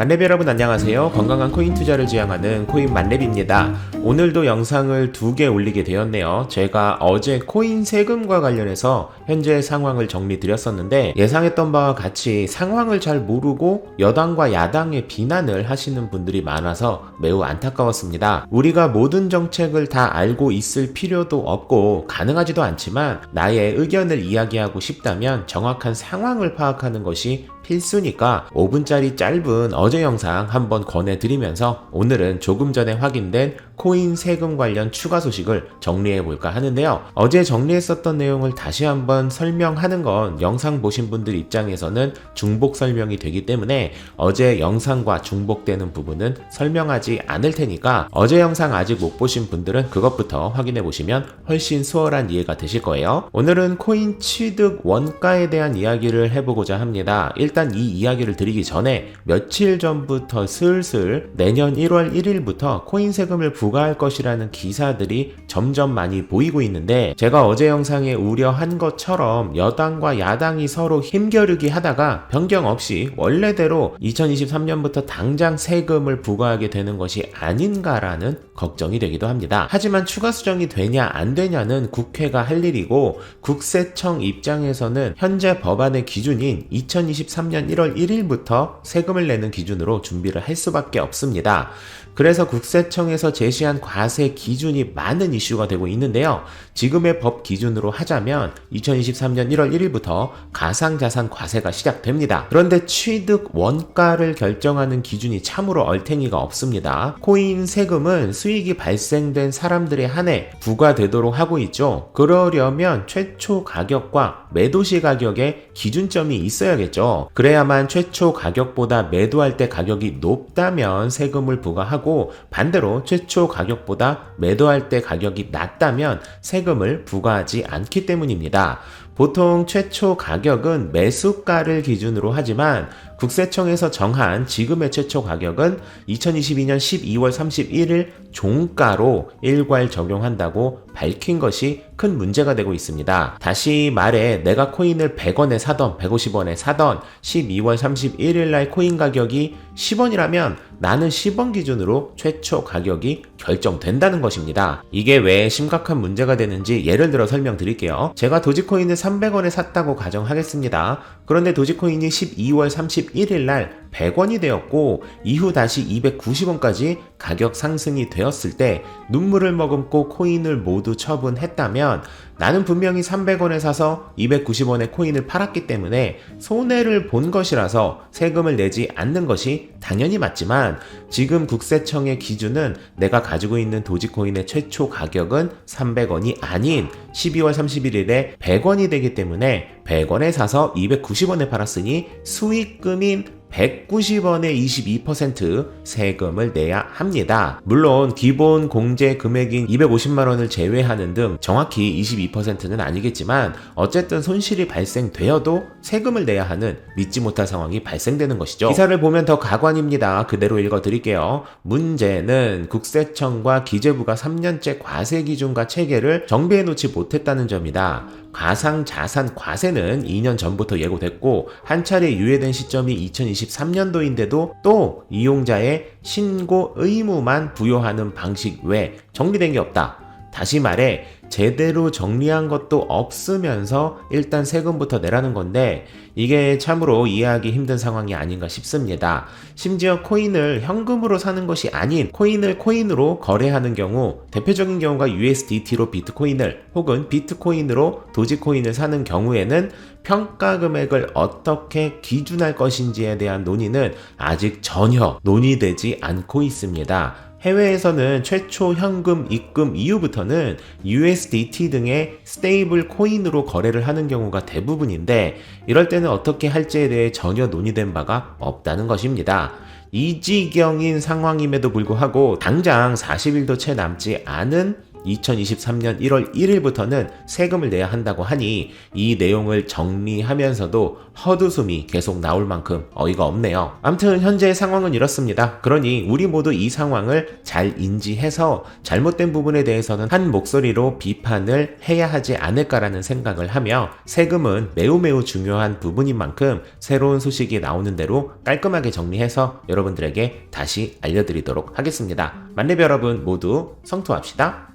만렙 여러분 안녕하세요. 건강한 코인 투자를 지향하는 코인 만렙입니다. 오늘도 영상을 두 개 올리게 되었네요. 제가 어제 코인 세금과 관련해서 현재 상황을 정리 드렸었는데 예상했던 바와 같이 상황을 잘 모르고 여당과 야당의 비난을 하시는 분들이 많아서 매우 안타까웠습니다. 우리가 모든 정책을 다 알고 있을 필요도 없고 가능하지도 않지만 나의 의견을 이야기하고 싶다면 정확한 상황을 파악하는 것이 필수니까 5분짜리 짧은 어제 영상 한번 권해드리면서 오늘은 조금 전에 확인된 코인 세금 관련 추가 소식을 정리해 볼까 하는데요. 어제 정리했었던 내용을 다시 한번 설명하는 건 영상 보신 분들 입장에서는 중복 설명이 되기 때문에 어제 영상과 중복되는 부분은 설명하지 않을 테니까 어제 영상 아직 못 보신 분들은 그것부터 확인해 보시면 훨씬 수월한 이해가 되실 거예요. 오늘은 코인 취득 원가에 대한 이야기를 해보고자 합니다. 일단 이 이야기를 드리기 전에 며칠 전부터 슬슬 내년 1월 1일부터 코인 세금을 부과할 것이라는 기사들이 점점 많이 보이고 있는데 제가 어제 영상에 우려한 것처럼 여당과 야당이 서로 힘겨루기 하다가 변경 없이 원래대로 2023년부터 당장 세금을 부과하게 되는 것이 아닌가라는 걱정이 되기도 합니다. 하지만 추가 수정이 되냐 안 되냐는 국회가 할 일이고 국세청 입장에서는 현재 법안의 기준인 2023년 1월 1일부터 세금을 내는 기준으로 준비를 할 수밖에 없습니다. 그래서 국세청에서 제시한 과세 기준이 많은 이슈가 되고 있는데요. 지금의 법 기준으로 하자면 2023년 1월 1일부터 가상자산 과세가 시작됩니다. 그런데 취득 원가를 결정하는 기준이 참으로 얼탱이가 없습니다. 코인 세금은 수익이 발생된 사람들에 한해 부과되도록 하고 있죠. 그러려면 최초 가격과 매도시 가격에 기준점이 있어야겠죠. 그래야만 최초 가격보다 매도할 때 가격이 높다면 세금을 부과하고 반대로 최초 가격보다 매도할 때 가격이 낮다면 세금을 부과하지 않기 때문입니다. 보통 최초 가격은 매수가를 기준으로 하지만 국세청에서 정한 지금의 최초 가격은 2022년 12월 31일 종가로 일괄 적용한다고 밝힌 것이 큰 문제가 되고 있습니다. 다시 말해 내가 코인을 100원에 사던 150원에 사던 12월 31일 날 코인 가격이 10원이라면 나는 10원 기준으로 최초 가격이 결정된다는 것입니다. 이게 왜 심각한 문제가 되는지 예를 들어 설명드릴게요. 제가 도지코인을 300원에 샀다고 가정하겠습니다. 그런데 도지코인이 12월 31일 날 100원이 되었고 이후 다시 290원까지 가격 상승이 되었을 때 눈물을 머금고 코인을 모두 처분했다면 나는 분명히 300원에 사서 290원에 코인을 팔았기 때문에 손해를 본 것이라서 세금을 내지 않는 것이 당연히 맞지만 지금 국세청의 기준은 내가 가지고 있는 도지코인의 최초 가격은 300원이 아닌 12월 31일에 100원이 되기 때문에 100원에 사서 290원에 팔았으니 수익금인 190원의 22% 세금을 내야 합니다. 물론 기본 공제 금액인 250만 원을 제외하는 등 정확히 22%는 아니겠지만 어쨌든 손실이 발생되어도 세금을 내야 하는 믿지 못할 상황이 발생되는 것이죠. 기사를 보면 더 가관입니다. 그대로 읽어 드릴게요. 문제는 국세청과 기재부가 3년째 과세 기준과 체계를 정비해 놓지 못했다는 점이다. 가상 자산 과세는 2년 전부터 예고됐고 한 차례 유예된 시점이 2023년도인데도 또 이용자의 신고 의무만 부여하는 방식 외 정리된 게 없다. 다시 말해 제대로 정리한 것도 없으면서 일단 세금부터 내라는 건데 이게 참으로 이해하기 힘든 상황이 아닌가 싶습니다. 심지어 코인을 현금으로 사는 것이 아닌 코인을 코인으로 거래하는 경우 대표적인 경우가 USDT로 비트코인을 혹은 비트코인으로 도지코인을 사는 경우에는 평가 금액을 어떻게 기준할 것인지에 대한 논의는 아직 전혀 논의되지 않고 있습니다. 해외에서는 최초 현금 입금 이후부터는 USDT 등의 스테이블 코인으로 거래를 하는 경우가 대부분인데 이럴 때는 어떻게 할지에 대해 전혀 논의된 바가 없다는 것입니다. 이 지경인 상황임에도 불구하고 당장 40일도 채 남지 않은 2023년 1월 1일부터는 세금을 내야 한다고 하니 이 내용을 정리하면서도 헛웃음이 계속 나올 만큼 어이가 없네요. 암튼 현재 상황은 이렇습니다. 그러니 우리 모두 이 상황을 잘 인지해서 잘못된 부분에 대해서는 한 목소리로 비판을 해야 하지 않을까라는 생각을 하며 세금은 매우 매우 중요한 부분인 만큼 새로운 소식이 나오는 대로 깔끔하게 정리해서 여러분들에게 다시 알려드리도록 하겠습니다. 만렙 여러분 모두 성투합시다.